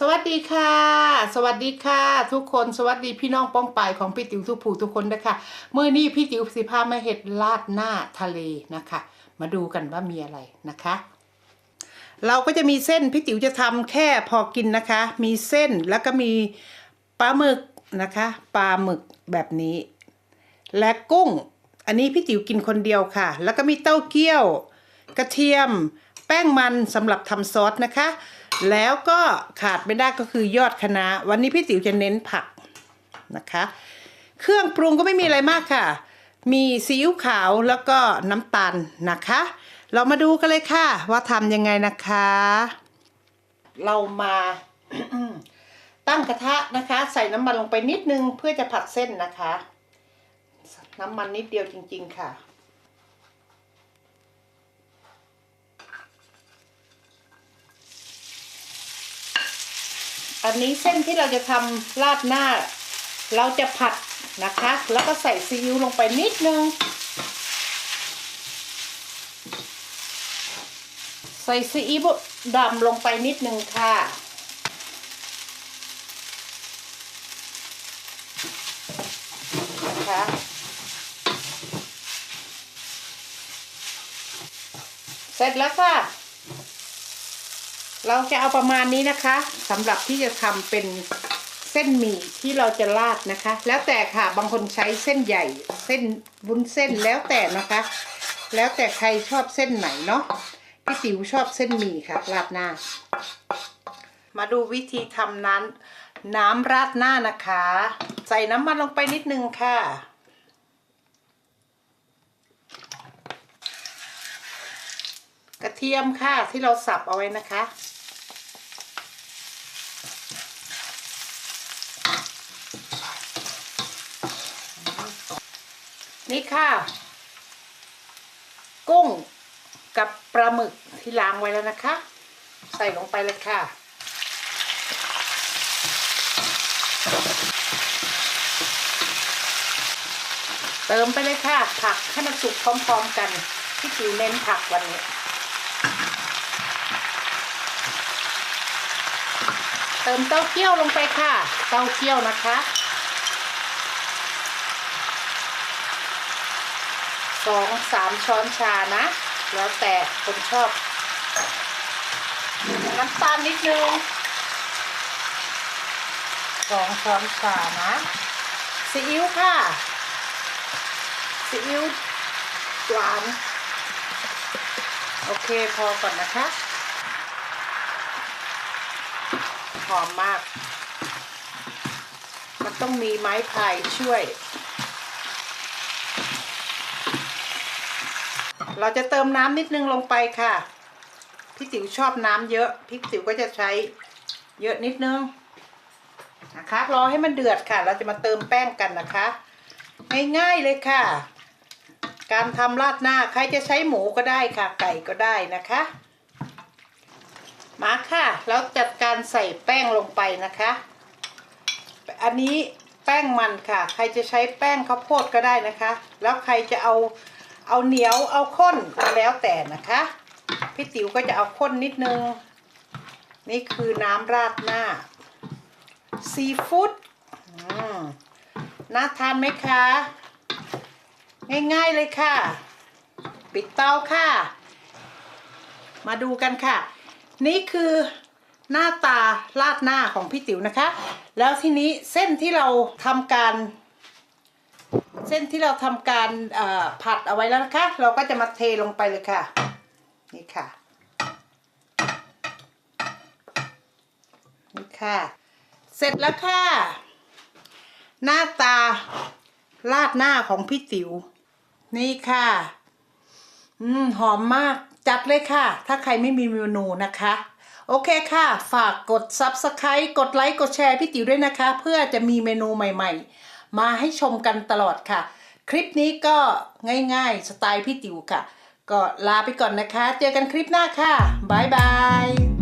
สวัสดีค่ะ สวัสดีค่ะ ทุกคนสวัสดีพี่น้องป้องปายของพี่ติ๋วทุกผู้ทุกคนนะคะเมื่อนี้พี่ติ๋วสิพามาเห็ดลาดหน้าทะเลนะคะ มาดูกันว่ามีอะไรนะคะ เราก็จะมีเส้นพี่ติ๋วจะทำแค่พอกินนะคะ มีเส้นแล้วก็มีปลาหมึกนะคะปลาหมึกแบบนี้ และกุ้ง อันนี้พี่ติ๋วกินคนเดียวค่ะ แล้วก็มีเต้าเกี้ยว กระเทียม แป้งมันสำหรับทำซอสนะคะ แล้วก็ขาดไม่ได้ก็คือยอดคะน้าวันนี้พี่ติ๋วจะเน้นผักนะคะ เครื่องปรุงก็ไม่มีอะไรมากค่ะ มีซีอิ๊วขาวแล้วก็น้ำตาลนะคะ เรามาดูกันเลยค่ะ ว่าทำยังไงนะคะ เรามาตั้งกระทะนะคะ ใส่น้ำมันลงไปนิดนึงเพื่อจะผัดเส้นนะคะ น้ำมันนิดเดียวจริง ๆ ค่ะ อันนี้เส้นที่เราจะทำราดหน้า เราจะผัดนะคะ แล้วก็ใส่ซีอิ๊วลงไปนิดนึง ใส่ซีอิ๊วดำลงไปนิดนึงค่ะ นะคะเสร็จแล้วค่ะ เราจะเอาประมาณนี้นะคะสำหรับที่จะทำเป็นเส้นหมี่ที่เราจะราดนะคะ แล้วแต่ค่ะบางคนใช้เส้นใหญ่ เส้นวุ้นเส้นแล้วแต่นะคะ แล้วแต่ใครชอบเส้นไหนเนาะพี่ติ๋วชอบเส้นหมี่ค่ะ ราดหน้า มาดูวิธีทำน้ำน้ำราดหน้านะคะ ใส่น้ำมันลงไปนิดนึงค่ะกระเทียมค่ะที่เราสับเอาไว้นะคะ นี่ค่ะกุ้งกับปลาหมึกที่ล้างไว้แล้วนะคะ ใส่ลงไปเลยค่ะ เติมไปเลยค่ะ ผักให้มันสุกพร้อมๆกันที่จิวเน้นผักวันนี้เติมเต้าเจี้ยวลงไปค่ะ เต้าเจี้ยวนะคะ สองสามช้อนชานะ แล้วแต่คนชอบ น้ำตาลนิดนึงสองช้อนชานะซีอิ๊วค่ะซีอิ๊วหวานโอเคพอก่อนนะคะหอมมาก มันต้องมีไม้พายช่วย เราจะเติมน้ำนิดนึงลงไปค่ะ พี่ติ๋วชอบน้ำเยอะ พี่ติ๋วก็จะใช้เยอะนิดนึงนะคะรอให้มันเดือดค่ะ เราจะมาเติมแป้งกันนะคะ ง่ายๆเลยค่ะ การทำราดหน้าใครจะใช้หมูก็ได้ค่ะ ไก่ก็ได้นะคะ มาค่ะ แล้วจัดการใส่แป้งลงไปนะคะ อันนี้แป้งมันค่ะ ใครจะใช้แป้งข้าวโพดก็ได้นะคะ แล้วใครจะเอา เอาเหนียวเอาข้นก็แล้วแต่นะคะพี่ติ๋วก็จะเอาข้นนิดนึง นี่คือน้ำราดหน้า ซีฟู้ดน่าทานไหมคะ ง่ายๆเลยค่ะ ปิดเตาค่ะ มาดูกันค่ะ นี่คือหน้าตาราดหน้าของพี่ติ๋วนะคะ แล้วทีนี้เส้นที่เราทำการ เส้นที่เราทำการผัดเอาไว้แล้วนะคะ เราก็จะมาเทลงไปเลยค่ะ นี่ค่ะ นี่ค่ะ เสร็จแล้วค่ะ หน้าตาราดหน้าของพี่ติ๋ว นี่ค่ะ อืม หอมมาก จัดเลยค่ะ ถ้าใครไม่มีเมนูนะคะ โอเคค่ะ ฝากกด Subscribe กดไลค์ กดแชร์พี่ติ๋วด้วยนะคะ เพื่อจะมีเมนูใหม่ ๆ มาให้ชมกันตลอดค่ะ คลิปนี้ก็ง่ายๆ สไตล์พี่ติ๋วค่ะ ก็ลาไปก่อนนะคะ เจอกันคลิปหน้าค่ะ บ๊ายบาย